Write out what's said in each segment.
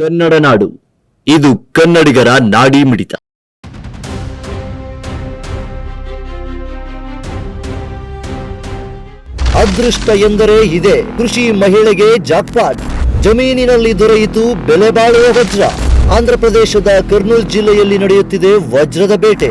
ಕನ್ನಡ ನಾಡು. ಇದು ಕನ್ನಡಿಗರ ನಾಡಿ ಮಿಡಿತ. ಅದೃಷ್ಟ ಎಂದರೆ ಇದೆ, ಕೃಷಿ ಮಹಿಳೆಗೆ ಜಾಕ್ಪಾಟ್ ಜಮೀನಿನಲ್ಲಿ ದೊರೆಯಿತು ಬೆಲೆ ಬಾಳುವ ವಜ್ರ. ಆಂಧ್ರಪ್ರದೇಶದ ಕರ್ನೂಲ್ ಜಿಲ್ಲೆಯಲ್ಲಿ ನಡೆಯುತ್ತಿದೆ ವಜ್ರದ ಬೇಟೆ.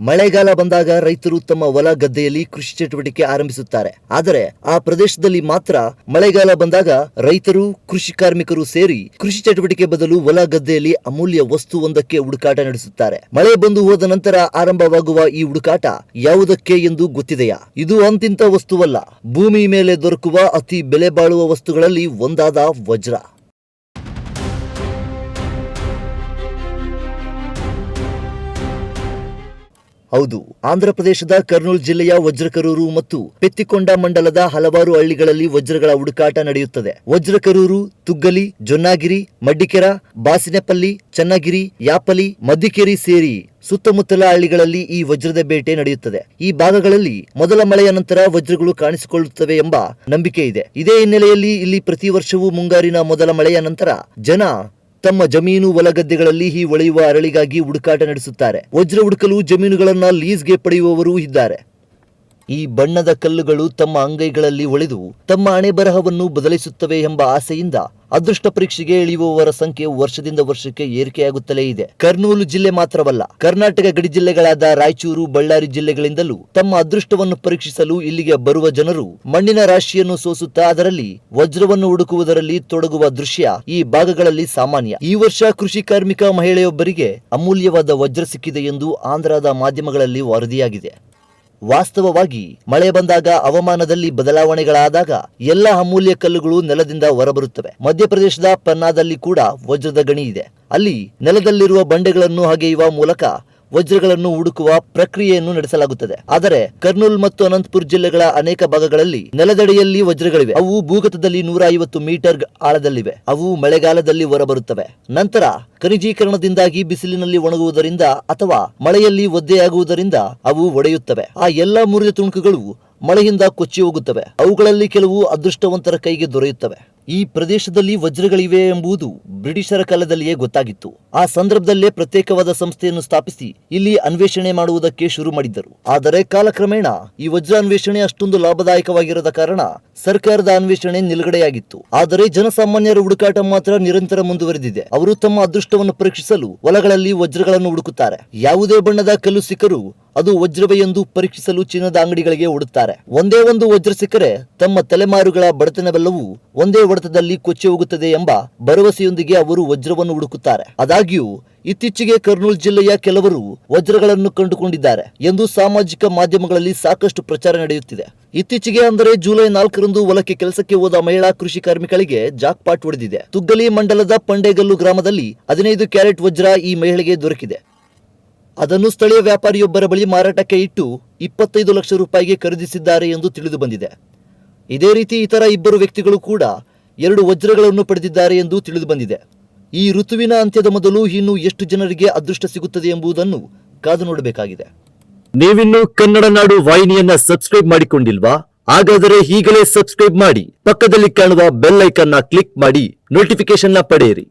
ಮಳೆಗಾಲ ಬಂದಾಗ ರೈತರು ತಮ್ಮ ಹೊಲ ಗದ್ದೆಯಲ್ಲಿ ಕೃಷಿ ಚಟುವಟಿಕೆ ಆರಂಭಿಸುತ್ತಾರೆ. ಆದರೆ ಆ ಪ್ರದೇಶದಲ್ಲಿ ಮಾತ್ರ ಮಳೆಗಾಲ ಬಂದಾಗ ರೈತರು, ಕೃಷಿ ಕಾರ್ಮಿಕರು ಸೇರಿ ಕೃಷಿ ಚಟುವಟಿಕೆ ಬದಲು ಹೊಲ ಗದ್ದೆಯಲ್ಲಿ ಅಮೂಲ್ಯ ವಸ್ತುವೊಂದಕ್ಕೆ ಹುಡುಕಾಟ ನಡೆಸುತ್ತಾರೆ. ಮಳೆ ಬಂದು ಹೋದ ನಂತರ ಆರಂಭವಾಗುವ ಈ ಹುಡುಕಾಟ ಯಾವುದಕ್ಕೆ ಎಂದು ಗೊತ್ತಿದೆಯಾ? ಇದು ಅಂತಿಂತ ವಸ್ತುವಲ್ಲ. ಭೂಮಿ ಮೇಲೆ ದೊರಕುವ ಅತಿ ಬೆಲೆ ಬಾಳುವ ವಸ್ತುಗಳಲ್ಲಿ ಒಂದಾದ ವಜ್ರ. ಹೌದು ಆಂಧ್ರಪ್ರದೇಶದ ಕರ್ನೂಲ್ ಜಿಲ್ಲೆಯ ವಜ್ರಕರೂರು ಮತ್ತು ಪೆತ್ತಿಕೊಂಡ ಮಂಡಲದ ಹಲವಾರು ಹಳ್ಳಿಗಳಲ್ಲಿ ವಜ್ರಗಳ ಹುಡುಕಾಟ ನಡೆಯುತ್ತದೆ. ವಜ್ರಕರೂರು, ತುಗ್ಗಲಿ, ಜೊನ್ನಾಗಿರಿ, ಮಡ್ಡಿಕೆರ, ಬಾಸಿನೆಪಲ್ಲಿ, ಚನ್ನಗಿರಿ ಯಾಪಲಿ ಮದ್ದಿಕೇರಿ ಸೇರಿ ಸುತ್ತಮುತ್ತಲ ಹಳ್ಳಿಗಳಲ್ಲಿ ಈ ವಜ್ರದ ಬೇಟೆ ನಡೆಯುತ್ತದೆ. ಈ ಭಾಗಗಳಲ್ಲಿ ಮೊದಲ ಮಳೆಯ ನಂತರ ವಜ್ರಗಳು ಕಾಣಿಸಿಕೊಳ್ಳುತ್ತವೆ ಎಂಬ ನಂಬಿಕೆ ಇದೆ. ಇದೇ ಹಿನ್ನೆಲೆಯಲ್ಲಿ ಇಲ್ಲಿ ಪ್ರತಿ ವರ್ಷವೂ ಮುಂಗಾರಿನ ಮೊದಲ ಮಳೆಯ ನಂತರ ಜನ ತಮ್ಮ ಜಮೀನು ಹೊಲಗದ್ದೆಗಳಲ್ಲಿ ಈ ಒಳೆಯುವ ಅರಳಿಗಾಗಿ ಹುಡುಕಾಟ ನಡೆಸುತ್ತಾರೆ. ವಜ್ರ ಹುಡುಕಲು ಜಮೀನುಗಳನ್ನ ಲೀಸ್ಗೆ ಪಡೆಯುವವರೂ ಇದ್ದಾರೆ. ಈ ಬಣ್ಣದ ಕಲ್ಲುಗಳು ತಮ್ಮ ಅಂಗೈಗಳಲ್ಲಿ ಒಳೆದು ತಮ್ಮ ಅಣೆಬರಹವನ್ನು ಬದಲಿಸುತ್ತವೆ ಎಂಬ ಆಸೆಯಿಂದ ಅದೃಷ್ಟ ಪರೀಕ್ಷೆಗೆ ಇಳಿಯುವವರ ಸಂಖ್ಯೆ ವರ್ಷದಿಂದ ವರ್ಷಕ್ಕೆ ಏರಿಕೆಯಾಗುತ್ತಲೇ ಇದೆ. ಕರ್ನೂಲು ಜಿಲ್ಲೆ ಮಾತ್ರವಲ್ಲ, ಕರ್ನಾಟಕ ಗಡಿ ಜಿಲ್ಲೆಗಳಾದ ರಾಯಚೂರು, ಬಳ್ಳಾರಿ ಜಿಲ್ಲೆಗಳಿಂದಲೂ ತಮ್ಮ ಅದೃಷ್ಟವನ್ನು ಪರೀಕ್ಷಿಸಲು ಇಲ್ಲಿಗೆ ಬರುವ ಜನರು ಮಣ್ಣಿನ ರಾಶಿಯನ್ನು ಸೋಸುತ್ತಾ ಅದರಲ್ಲಿ ವಜ್ರವನ್ನು ಹುಡುಕುವುದರಲ್ಲಿ ತೊಡಗುವ ದೃಶ್ಯ ಈ ಭಾಗಗಳಲ್ಲಿ ಸಾಮಾನ್ಯ. ಈ ವರ್ಷ ಕೃಷಿ ಕಾರ್ಮಿಕ ಮಹಿಳೆಯೊಬ್ಬರಿಗೆ ಅಮೂಲ್ಯವಾದ ವಜ್ರ ಸಿಕ್ಕಿದೆ ಎಂದು ಆಂಧ್ರದ ಮಾಧ್ಯಮಗಳಲ್ಲಿ ವರದಿಯಾಗಿದೆ. ವಾಸ್ತವವಾಗಿ ಮಳೆ ಬಂದಾಗ ಹವಾಮಾನದಲ್ಲಿ ಬದಲಾವಣೆಗಳಾದಾಗ ಎಲ್ಲ ಅಮೂಲ್ಯ ಕಲ್ಲುಗಳು ನೆಲದಿಂದ ಹೊರಬರುತ್ತವೆ. ಮಧ್ಯಪ್ರದೇಶದ ಪನ್ನಾದಲ್ಲಿ ಕೂಡ ವಜ್ರದ ಗಣಿ ಇದೆ. ಅಲ್ಲಿ ನೆಲದಲ್ಲಿರುವ ಬಂಡೆಗಳನ್ನು ಅಗೆಯುವ ಮೂಲಕ ವಜ್ರಗಳನ್ನು ಹುಡುಕುವ ಪ್ರಕ್ರಿಯೆಯನ್ನು ನಡೆಸಲಾಗುತ್ತದೆ. ಆದರೆ ಕರ್ನೂಲ್ ಮತ್ತು ಅನಂತಪುರ ಜಿಲ್ಲೆಗಳ ಅನೇಕ ಭಾಗಗಳಲ್ಲಿ ನೆಲದಡಿಯಲ್ಲಿ ವಜ್ರಗಳಿವೆ. ಅವು ಭೂಗತದಲ್ಲಿ ನೂರ ಐವತ್ತು ಮೀಟರ್ ಆಳದಲ್ಲಿವೆ. ಅವು ಮಳೆಗಾಲದಲ್ಲಿ ಹೊರಬರುತ್ತವೆ. ನಂತರ ಖನಿಜೀಕರಣದಿಂದಾಗಿ ಬಿಸಿಲಿನಲ್ಲಿ ಒಣಗುವುದರಿಂದ ಅಥವಾ ಮಳೆಯಲ್ಲಿ ಒದ್ದೆಯಾಗುವುದರಿಂದ ಅವು ಒಡೆಯುತ್ತವೆ. ಆ ಎಲ್ಲಾ ಮುರಿದ ತುಣುಕುಗಳು ಮಳೆಯಿಂದ ಕೊಚ್ಚಿ ಹೋಗುತ್ತವೆ. ಅವುಗಳಲ್ಲಿ ಕೆಲವು ಅದೃಷ್ಟವಂತರ ಕೈಗೆ ದೊರೆಯುತ್ತವೆ. ಈ ಪ್ರದೇಶದಲ್ಲಿ ವಜ್ರಗಳಿವೆ ಎಂಬುದು ಬ್ರಿಟಿಷರ ಕಾಲದಲ್ಲಿಯೇ ಗೊತ್ತಾಗಿತ್ತು. ಆ ಸಂದರ್ಭದಲ್ಲೇ ಪ್ರತ್ಯೇಕವಾದ ಸಂಸ್ಥೆಯನ್ನು ಸ್ಥಾಪಿಸಿ ಇಲ್ಲಿ ಅನ್ವೇಷಣೆ ಮಾಡುವುದಕ್ಕೆ ಶುರು ಮಾಡಿದ್ದರು. ಆದರೆ ಕಾಲಕ್ರಮೇಣ ಈ ವಜ್ರ ಅನ್ವೇಷಣೆ ಅಷ್ಟೊಂದು ಲಾಭದಾಯಕವಾಗಿರದ ಕಾರಣ ಸರ್ಕಾರದ ಅನ್ವೇಷಣೆ ನಿಲುಗಡೆಯಾಗಿತ್ತು. ಆದರೆ ಜನಸಾಮಾನ್ಯರ ಹುಡುಕಾಟ ಮಾತ್ರ ನಿರಂತರ ಮುಂದುವರೆದಿದೆ. ಅವರು ತಮ್ಮ ಅದೃಷ್ಟವನ್ನು ಪರೀಕ್ಷಿಸಲು ಹೊಲಗಳಲ್ಲಿ ವಜ್ರಗಳನ್ನು ಹುಡುಕುತ್ತಾರೆ. ಯಾವುದೇ ಬಣ್ಣದ ಕಲ್ಲು ಸಿಕ್ಕರೂ ಅದು ವಜ್ರವೇ ಎಂದು ಪರೀಕ್ಷಿಸಲು ಚಿನ್ನದ ಅಂಗಡಿಗಳಿಗೆ ಓಡುತ್ತಾರೆ. ಒಂದೇ ಒಂದು ವಜ್ರ ಸಿಕ್ಕರೆ ತಮ್ಮ ತಲೆಮಾರುಗಳ ಬಡತನವೆಲ್ಲವೂ ಒಂದೇ ಹೊಡೆತದಲ್ಲಿ ಕೊಚ್ಚಿ ಹೋಗುತ್ತದೆ ಎಂಬ ಭರವಸೆಯೊಂದಿಗೆ ಅವರು ವಜ್ರವನ್ನು ಹುಡುಕುತ್ತಾರೆ. ಆದಾಗ್ಯೂ, ಇತ್ತೀಚೆಗೆ ಕರ್ನೂಲ್ ಜಿಲ್ಲೆಯ ಕೆಲವರು ವಜ್ರಗಳನ್ನು ಕಂಡುಕೊಂಡಿದ್ದಾರೆ ಎಂದು ಸಾಮಾಜಿಕ ಮಾಧ್ಯಮಗಳಲ್ಲಿ ಸಾಕಷ್ಟು ಪ್ರಚಾರ ನಡೆಯುತ್ತಿದೆ. ಇತ್ತೀಚೆಗೆ ಅಂದರೆ ಜುಲೈ ನಾಲ್ಕರಂದು ಹೊಲಕ್ಕೆ ಕೆಲಸಕ್ಕೆ ಹೋದ ಮಹಿಳಾ ಕೃಷಿ ಕಾರ್ಮಿಕಳಿಗೆ ಜಾಕ್ಪಾಟ್ ಹೊಡೆದಿದೆ. ತುಗ್ಗಲಿ ಮಂಡಲದ ಪಂಡೇಗಲ್ಲು ಗ್ರಾಮದಲ್ಲಿ ಹದಿನೈದು ಕ್ಯಾರೆಟ್ ವಜ್ರ ಈ ಮಹಿಳೆಗೆ ದೊರಕಿದೆ. ಅದನ್ನು ಸ್ಥಳೀಯ ವ್ಯಾಪಾರಿಯೊಬ್ಬರ ಬಳಿ ಮಾರಾಟಕ್ಕೆ ಇಟ್ಟು ಇಪ್ಪತ್ತೈದು ಲಕ್ಷ ರೂಪಾಯಿಗೆ ಖರೀದಿಸಿದ್ದಾರೆ ಎಂದು ತಿಳಿದು ಬಂದಿದೆ. ಇದೇ ರೀತಿ ಇತರ ಇಬ್ಬರು ವ್ಯಕ್ತಿಗಳು ಕೂಡ ಎರಡು ವಜ್ರಗಳನ್ನು ಪಡೆದಿದ್ದಾರೆ ಎಂದು ತಿಳಿದು ಬಂದಿದೆ. ಈ ಋತುವಿನ ಅಂತ್ಯದ ಮೊದಲು ಇನ್ನು ಎಷ್ಟು ಜನರಿಗೆ ಅದೃಷ್ಟ ಸಿಗುತ್ತದೆ ಎಂಬುದನ್ನು ಕಾದು ನೋಡಬೇಕಾಗಿದೆ. ನೀವಿನ್ನು ಕನ್ನಡ ನಾಡು ವಾಹಿನಿಯನ್ನ ಸಬ್ಸ್ಕ್ರೈಬ್ ಮಾಡಿಕೊಂಡಿಲ್ವಾ? ಹಾಗಾದರೆ ಈಗಲೇ ಸಬ್ಸ್ಕ್ರೈಬ್ ಮಾಡಿ, ಪಕ್ಕದಲ್ಲಿ ಕಾಣುವ ಬೆಲ್ ಐಕನ್ನ ಕ್ಲಿಕ್ ಮಾಡಿ ನೋಟಿಫಿಕೇಶನ್ನ ಪಡೆಯಿರಿ.